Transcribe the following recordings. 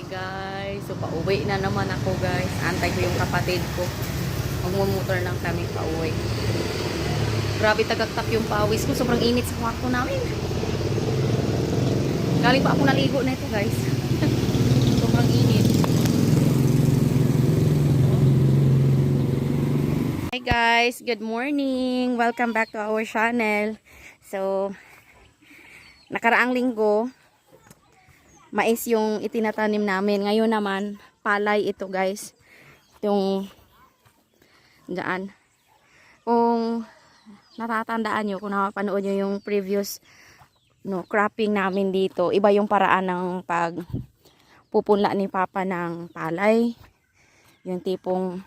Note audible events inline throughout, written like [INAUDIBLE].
Hi guys, so pauwi na naman ako guys. Antay ko yung kapatid ko. Magmumotor lang kami pauwi. Grabe tagaktak yung pawis ko. Sobrang init sa kwarto namin. Galing pa ako naligo na ito guys. [LAUGHS] Sobrang init. Hi guys, good morning. Welcome back to our channel. So, nakaraang linggo, mais yung itinatanim namin. Ngayon naman, palay ito guys. Yung daan. Kung natatandaan nyo, kung nakapanood nyo yung previous no, cropping namin dito, iba yung paraan ng pag pupunla ni Papa ng palay. Yung tipong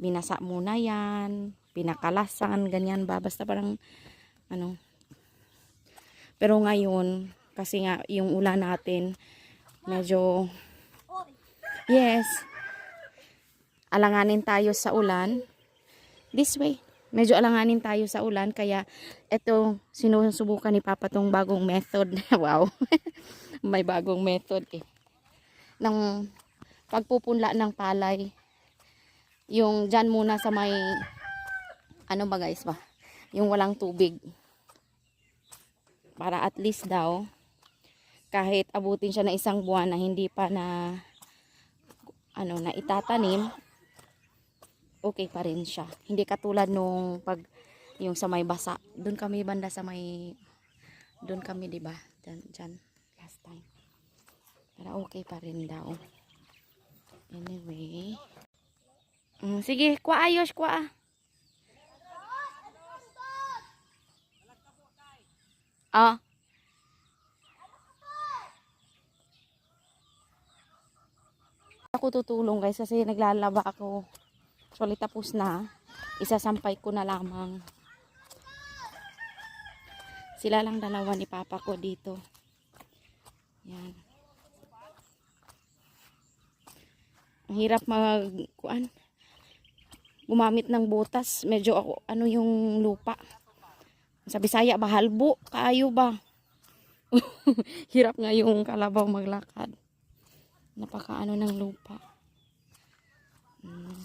binasa muna yan, pinakalasan, ganyan ba. Basta parang, ano. Pero ngayon, kasi nga, yung ulan natin, medyo, yes, alanganin tayo sa ulan. This way. Medyo alanganin tayo sa ulan, kaya ito, sinusubukan ni Papa tong bagong method. [LAUGHS] wow. May bagong method eh. Ng pagpupunla ng palay yung dyan muna sa may ano ba guys ba yung walang tubig para at least daw kahit abutin siya na isang buwan na hindi pa na ano na itatanim okay pa rin siya. Hindi katulad nung pag yung sa may basa. Doon kami banda sa may doon kami di ba? Dyan, dyan last time. Pero okay pa rin daw. Anyway. Mm, sige, kwa ayos, kwa. Ah. Ako tutulong guys kasi naglalaba ako. Actually tapos na. Isasampay ko na lamang. Sila lang dalawa ni papa ko dito. Yan. Ang hirap mag kuan gumamit ng butas. Medyo ako, ano yung lupa. Sa Bisaya, bahalbo. Kaayo ba? [LAUGHS] Hirap nga yung kalabaw maglakad. Napaka ano ng lupa. Hmm.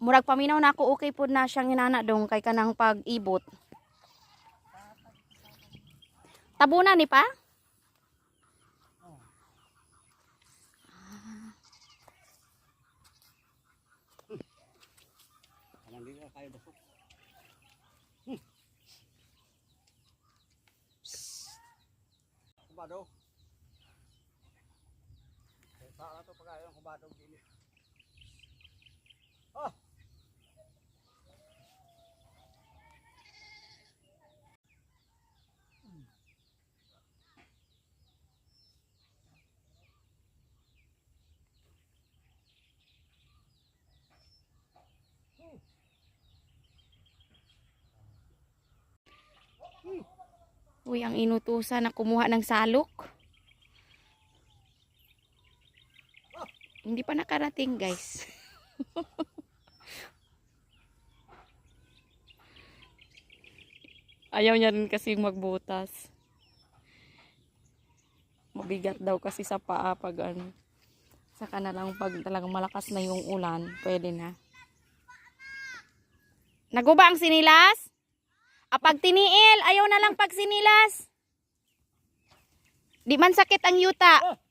Murag paminaw na ako okay po na siyang inana dong kay kanang pag-ibot. Tabunan ni pa? Hindi ka kaya dasok. Kubado. Sa to pagkayo ng kubado gini. Oh. Uy, ang inutusan na kumuha ng salok. Hindi pa nakarating, guys. [LAUGHS] Ayaw niya rin kasi magbutas. Mabigat daw kasi sa paa pag ano. Saka na lang pag talagang malakas na yung ulan, pwede na. Naguba ang sinilas? Apag tiniil, ayaw na lang pag sinilas. Di man sakit ang yuta.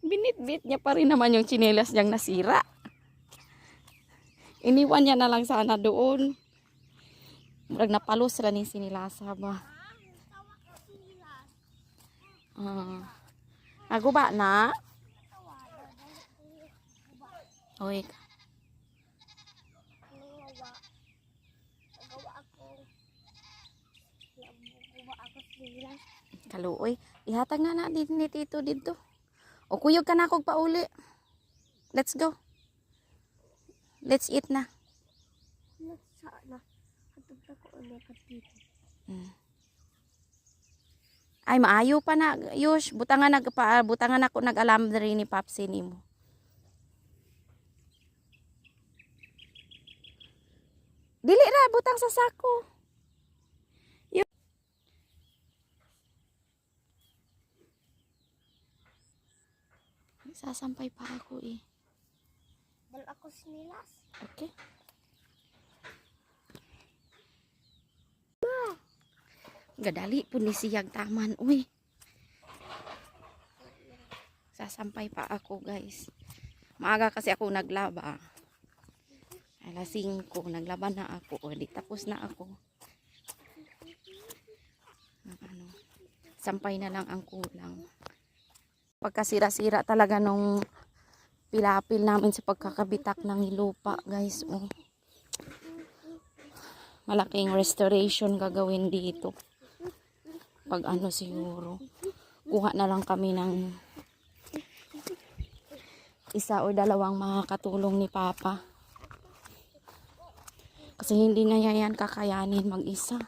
Binitbit niya pa rin naman yung chinelas niyang nasira. Iniwan niya na lang sana doon. Murag napalos ra ni sinilasa ba. Ah. Naguba na. Oy. Kaluoy. Ihatag na na din ni Tito dito. O kuyog ka na kog pauli. Let's go. Let's eat na. Mm. Ay, maayo pa na. Yush, butangan, nag, pa, butangan ako nag-alam rin ni Papsi ni mo. Dili ra, butang sa sako. Sasampay pa ako eh. Dal ako sinilas. Okay. Gadali po ni siyag taman. Uy. Sasampay pa ako guys. Maaga kasi ako naglaba. Alas 5, naglaba na ako. O, di tapos na ako. Ano, sampay na lang ang kulang. Pagkasira-sira talaga nung pilapil namin sa pagkakabitak ng lupa guys. Oh. Malaking restoration gagawin dito. Pag ano siguro. Kuha na lang kami ng isa o dalawang makakatulong ni Papa. Kasi hindi niya yan kakayanin mag-isa.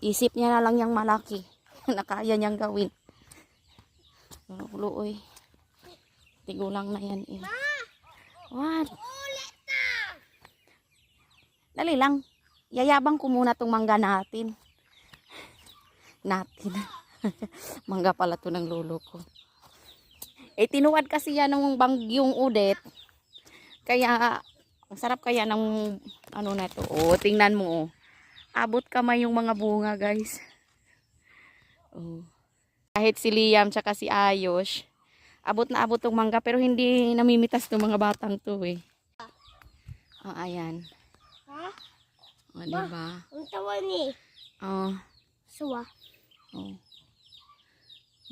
Isip niya na lang yung malaki [LAUGHS] na kaya niyang gawin. Luoy. Tigulang na yan eh. What? Dali lang. Yayabang ko muna tong mangga natin. Natin. [LAUGHS] mangga pala to ng lolo ko. Eh, tinuwad kasi yan ng bagyong udet. Kaya, ang sarap kaya ng ano na to. Oh, tingnan mo. oh. Abot kamay yung mga bunga, guys. Oh. Kahit si Liam tsaka si Ayos, abot na abot tong mangga pero hindi namimitas ng mga batang to eh. Oh, ayan. Ha? Oh, di ba? Ang tawa ni. Oh, Suwa. oh.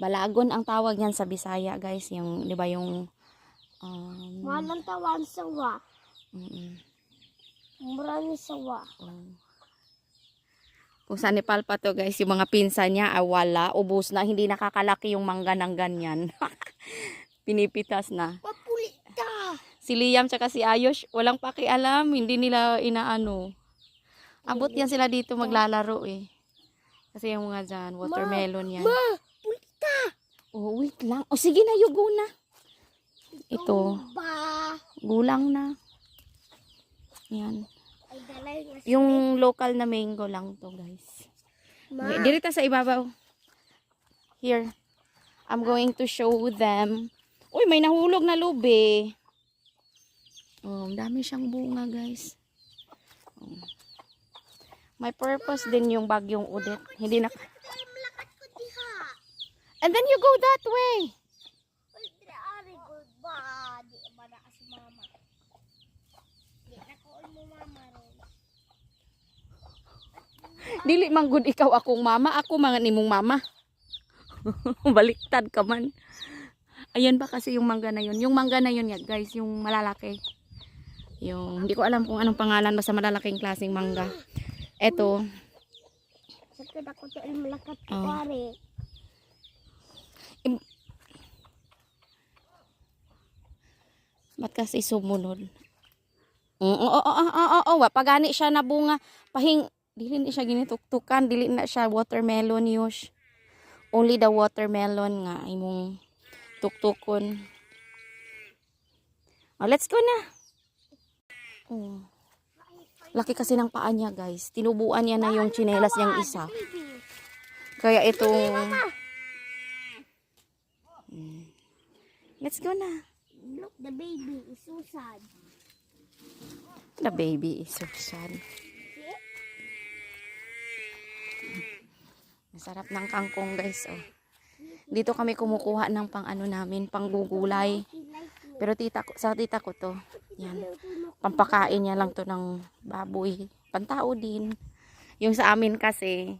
Balagon ang tawag niyan sa Bisaya, guys. Yung, di ba yung um, Walang tawa ang sawa. mm, Mura ni sawa. oh. Kung sa Nepal pa to, guys, yung mga pinsan niya, ah, wala, ubos na, hindi nakakalaki yung mangga ng ganyan. [LAUGHS] Pinipitas na. Papulita. Si Liam tsaka si Ayos, walang pakialam, hindi nila inaano. Abot yan sila dito maglalaro eh. Kasi yung mga dyan, watermelon yan. Ma, pulita. Oh, wait lang. Oh, sige na, yugo na. Ito, gulang na. Yan. Yung local na mango lang to, guys. Ma. Dirita sa ibabaw. Here. I'm going to show them. Uy, may nahulog na lube. Oh, dami siyang bunga, guys. Oh. May purpose din yung bagyong udet. Hindi na... And then you go that way. Uy, good ba? Di ba na kasi mama. Mama ron. Dili man gud ikaw akong mama, ako mga nimong mama. [LAUGHS] Baliktad ka man. Ayan ba kasi yung mangga na yun. Yung mangga na yun, guys, yung malalaki. Yung, hindi ko alam kung anong pangalan basta malalaking klaseng mangga. Eto, Sa kada ko to ay malakat Oh. ba't kasi sumunod? Oo, oo, oo, oo, oo, pagani siya na bunga, pahing, dili na siya ginituktukan, dili na siya watermelon yush. Only the watermelon nga, imong tuktukon. Oh, let's go na. Oh. Laki kasi ng paa niya, guys. Tinubuan niya na yung chinelas niyang isa. Kaya ito... Mm. Let's go na. Look, the baby is so sad. The baby is so sad. Masarap ng kangkong, guys. Oh. Dito kami kumukuha ng pang ano namin, pang gugulay. Pero tita sa tita ko to, yan. Pampakain niya lang to ng baboy. Pantao din. Yung sa amin kasi,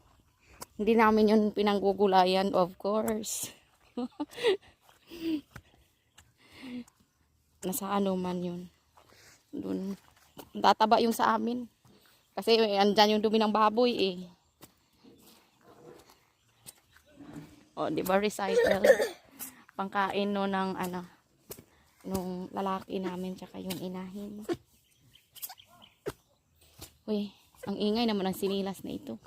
hindi namin yun pinanggugulayan, of course. [LAUGHS] Nasa ano man yun. Doon. Tataba yung sa amin. Kasi andyan yung dumi ng baboy eh. O, di ba recycle? Pangkain no ng ano, nung lalaki namin tsaka yung inahin. Uy, ang ingay naman ng sinilas na ito.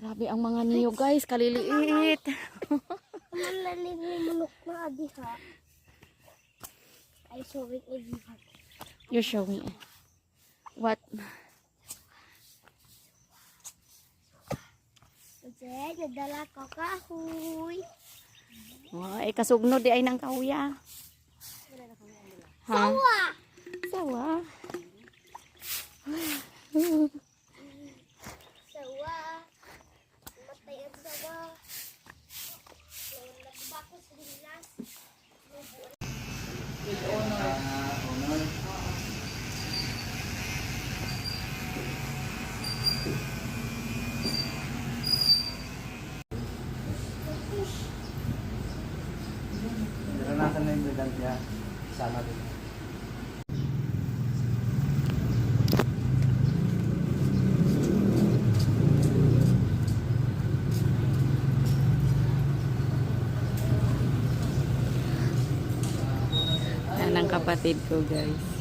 Grabe ang mga niyo guys, kaliliit. Ang lalim yung manok na adiha. Ay, sorry, adiha. You're showing. What? Kasi, nadala ko kahoy. Ay, kasugno di ay ng kauya. Ha? Tawa! Sawa. Sawa. Matay ang sawa. Nagba ko sa dilas. Naranasan kapatid ko guys.